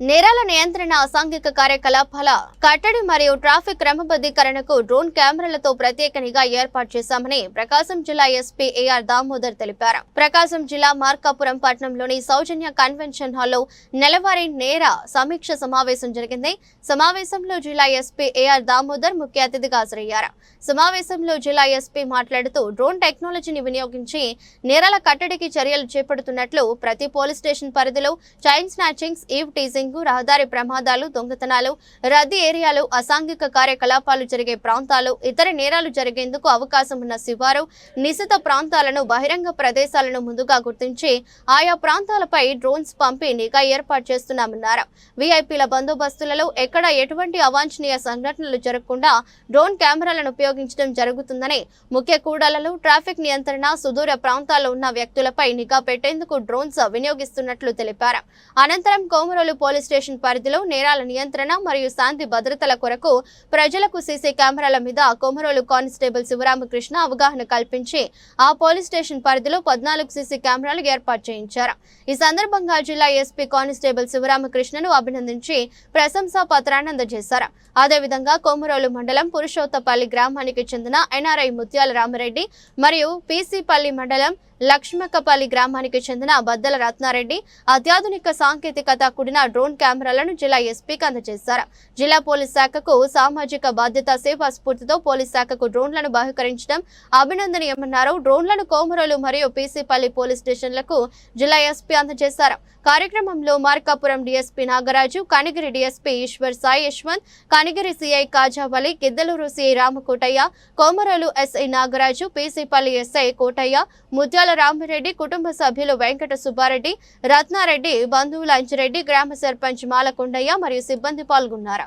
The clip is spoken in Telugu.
నేరాల నియంత్రణ అసాంఘిక కార్యకలాపాల కట్టడి మరియు ట్రాఫిక్ క్రమబద్ధీకరణకు డ్రోన్ కెమెరాలతో ప్రత్యేక నిఘా ఏర్పాటు చేశామని ప్రకాశం జిల్లా ఎస్పీ ఏఆర్ దామోదర్ తెలిపారు. ప్రకాశం జిల్లా మార్కాపురం పట్టణంలోని సౌజన్య కన్వెన్షన్ హాల్లో నెలవారీ నేర సమీక్ష సమావేశం జరిగింది. సమావేశంలో జిల్లా ఎస్పీ ఏఆర్ దామోదర్ ముఖ్య అతిథిగా హాజరయ్యారు. సమావేశంలో జిల్లా ఎస్పీ మాట్లాడుతూ డ్రోన్ టెక్నాలజీని వినియోగించి నేరాల కట్టడికి చర్యలు చేపడుతున్నట్లు ప్రతి పోలీస్ స్టేషన్ పరిధిలో చైన్ స్నాచింగ్స్ ఈవ్ టీజింగ్ రహదారి ప్రమాదాలు దొంగతనాలు రద్దీ ఏరియాలు అసాంఘిక కార్యకలాపాలు జరిగే ప్రాంతాలు ఇతర నేరాలు జరిగేందుకు అవకాశం ఉన్న శివారు నిశిత ప్రాంతాలను బహిరంగ ప్రదేశాలను ముందుగా గుర్తించి ఆయా ప్రాంతాలపై డ్రోన్స్ పంపి నిఘా ఏర్పాటు చేస్తున్నామన్నారు. వీఐపీల బందోబస్తులలో ఎక్కడ ఎటువంటి అవాంఛనీయ సంఘటనలు జరగకుండా డ్రోన్ కెమెరాలను ఉపయోగించడం జరుగుతుందని ముఖ్య కూడలలో ట్రాఫిక్ నియంత్రణ సుదూర ప్రాంతాల్లో ఉన్న వ్యక్తులపై నిఘా పెట్టేందుకు డ్రోన్స్ వినియోగిస్తున్నట్లు తెలిపారు. అనంతరం కోమరోలు పోలీసు పోలీస్ స్టేషన్ పరిధిలో నేరాల నియంత్రణ మరియు శాంతి భద్రతల కొరకు ప్రజలకు సీసీ కెమెరాల మీద కోమరోలు కానిస్టేబుల్ శివరామకృష్ణ అవగాహన కల్పించి ఆ పోలీస్ స్టేషన్ పరిధిలో పద్నాలుగు సీసీ కెమెరాలు ఏర్పాటు చేయించారు. ఈ సందర్భంగా జిల్లా ఎస్పీ కానిస్టేబుల్ శివరామకృష్ణను అభినందించి ప్రశంసా పత్రాన్ని అందజేశారు. అదేవిధంగా కొమరోలు మండలం పురుషోత్తపల్లి గ్రామానికి చెందిన ఎన్ఆర్ఐ ముత్యాల రామరెడ్డి మరియు పీసీపల్లి మండలం లక్ష్మకపల్లి గ్రామానికి చెందిన బద్దల రత్నారెడ్డి అత్యాధునిక సాంకేతికత కూడిన డ్రోన్ కెమెరాలను జిల్లా ఎస్పీకి అందజేశారు. జిల్లా పోలీస్ శాఖకు సామాజిక బాధ్యత సేవా స్ఫూర్తితో పోలీస్ శాఖకు డ్రోన్లను బహిష్కరించడం అభినందనీయమన్నారు. డ్రోన్లను కోమరోలు మరియు పీసీపల్లి పోలీస్ స్టేషన్లకు జిల్లా ఎస్పీ అందజేశారు. కార్యక్రమంలో Markapuram DSP Nagaraju Kanigiri DSP Eshwar Sai Yashwant Kanigiri CI Kajavali Giddalur CI Ramakotaiah Komarolu SI Nagaraju PCPalli SI Kotaiah Mutyala Ramireddy కుటుంబ సభ్యులు వెంకట సుబ్బారెడ్డి రత్నారెడ్డి బంధువుల అంజిరెడ్డి గ్రామ సర్పంచ్ మాలకొండయ్య మరియు సిబ్బంది పాల్గొన్నారు.